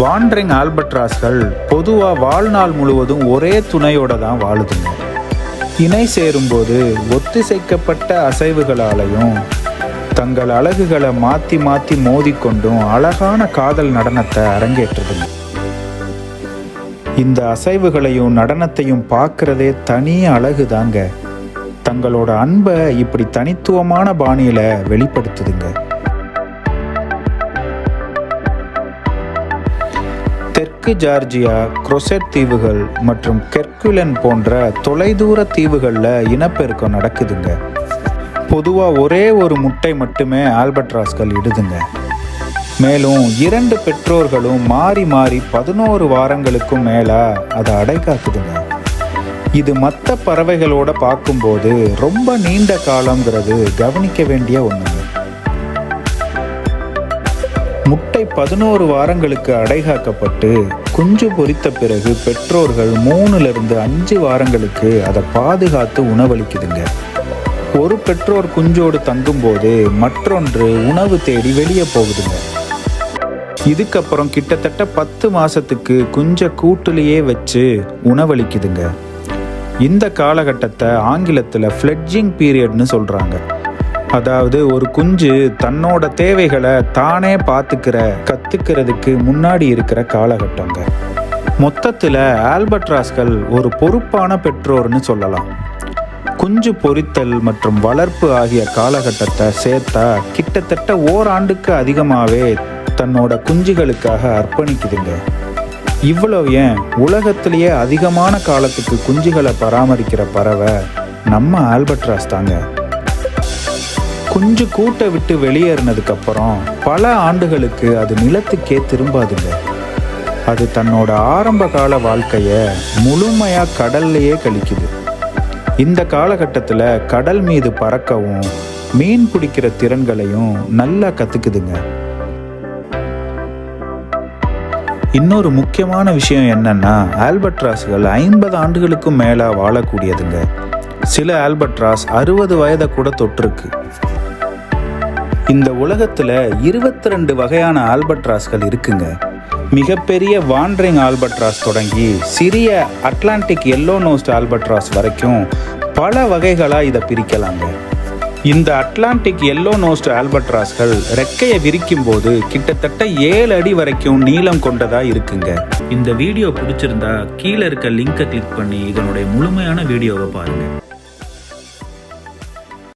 Wandering ஆல்பட்ராஸ்கள் பொதுவாக வாழ்நாள் முழுவதும் ஒரே துணையோட தான் வாழுதுங்க. இணை சேரும்போது ஒத்திசைக்கப்பட்ட அசைவுகளாலையும் தங்கள் அழகுகளை மாற்றி மாற்றி மோதிக்கொண்டும் அழகான காதல் நடனத்தை அரங்கேற்றுதுங்க. இந்த அசைவுகளையும் நடனத்தையும் பார்க்கறதே தனி அழகு தாங்க தங்களோட அன்பை இப்படி தனித்துவமான பாணியில் வெளிப்படுத்துதுங்க. தெற்கு ஜார்ஜியா குரோசெட் தீவுகள் மற்றும் கெர்குலன் போன்ற தொலைதூர தீவுகளில் இனப்பெருக்கம் நடக்குதுங்க. பொதுவாக ஒரே ஒரு முட்டை மட்டுமே ஆல்பட்ராஸ்கள் இடுதுங்க. மேலும் இரண்டு பெற்றோர்களும் மாறி மாறி பதினோரு வாரங்களுக்கும் மேலே அதை அடை காக்குதுங்க. இது மற்ற பறவைகளோட பார்க்கும்போது ரொம்ப நீண்ட காலங்கிறது கவனிக்க வேண்டிய ஒன்றுங்க முட்டை பதினோரு வாரங்களுக்கு அடைகாக்கப்பட்டு குஞ்சு பொறித்த பிறகு பெற்றோர்கள் மூணுலேருந்து அஞ்சு வாரங்களுக்கு அதை பாதுகாத்து உணவளிக்குதுங்க. ஒரு பெற்றோர் குஞ்சோடு தங்கும்போது மற்றொன்று உணவு தேடி வெளியே போகுதுங்க. இதுக்கப்புறம் கிட்டத்தட்ட பத்து மாதத்துக்கு குஞ்ச கூட்டுலேயே வச்சு உணவளிக்குதுங்க. இந்த காலகட்டத்தை ஆங்கிலத்தில் ஃப்ளெட்ஜிங் பீரியட்னு சொல்கிறாங்க அதாவது ஒரு குஞ்சு தன்னோட தேவைகளை தானே பார்த்துக்கிற கத்துக்கிறதுக்கு முன்னாடி இருக்கிற காலகட்டங்க. மொத்தத்தில் ஆல்பட்ராஸ்கள் ஒரு பொறுப்பான பெற்றோர்னு சொல்லலாம். குஞ்சு பொரித்தல் மற்றும் வளர்ப்பு ஆகிய காலகட்டத்தை சேர்த்தா கிட்டத்தட்ட ஓராண்டுக்கு அதிகமாகவே தன்னோட குஞ்சுகளுக்காக அர்ப்பணிக்குதுங்க. இவ்வளவு ஏன்? உலகத்திலேயே அதிகமான காலத்துக்கு குஞ்சுகளை பராமரிக்கிற பறவை நம்ம ஆல்பட்ராஸ் தாங்க. குஞ்சு கூட்டை விட்டு வெளியேறினதுக்கு அப்புறம் பல ஆண்டுகளுக்கு அது நிலத்துக்கே திரும்பாதுங்க. அது தன்னோட ஆரம்ப கால வாழ்க்கையை முழுமையாக கடல்லையே கழிக்குது. இந்த காலகட்டத்தில் கடல் மீது பறக்கவும் மீன் பிடிக்கிற திறன்களையும் நல்லா கற்றுக்குதுங்க இன்னொரு முக்கியமான விஷயம் என்னன்னா ஆல்பட்ராஸ்கள் ஐம்பது ஆண்டுகளுக்கும் மேலே வாழக்கூடியதுங்க. சில ஆல்பட்ராஸ் அறுபது வயதை கூட தொற்றுருக்கு இந்த உலகத்தில் இருபத்தி ரெண்டு வகையான ஆல்பட்ராஸ்கள் இருக்குங்க. மிகப்பெரிய வாண்டரிங் ஆல்பட்ராஸ் தொடங்கி சிறிய அட்லாண்டிக் எல்லோ நோஸ்ட் ஆல்பட்ராஸ் வரைக்கும் பல வகைகளாக இதை பிரிக்கலாங்க. இந்த அட்லாண்டிக் எல்லோ நோஸ்ட் ஆல்பட்ராஸ்கள் ரெக்கையை விரிக்கும் போது கிட்டத்தட்ட ஏழு அடி வரைக்கும் நீளம் கொண்டதா இருக்குங்க. இந்த வீடியோ பிடிச்சிருந்தா கீழே இருக்க லிங்கை கிளிக் பண்ணி இதனுடைய முழுமையான வீடியோவை பாருங்கள்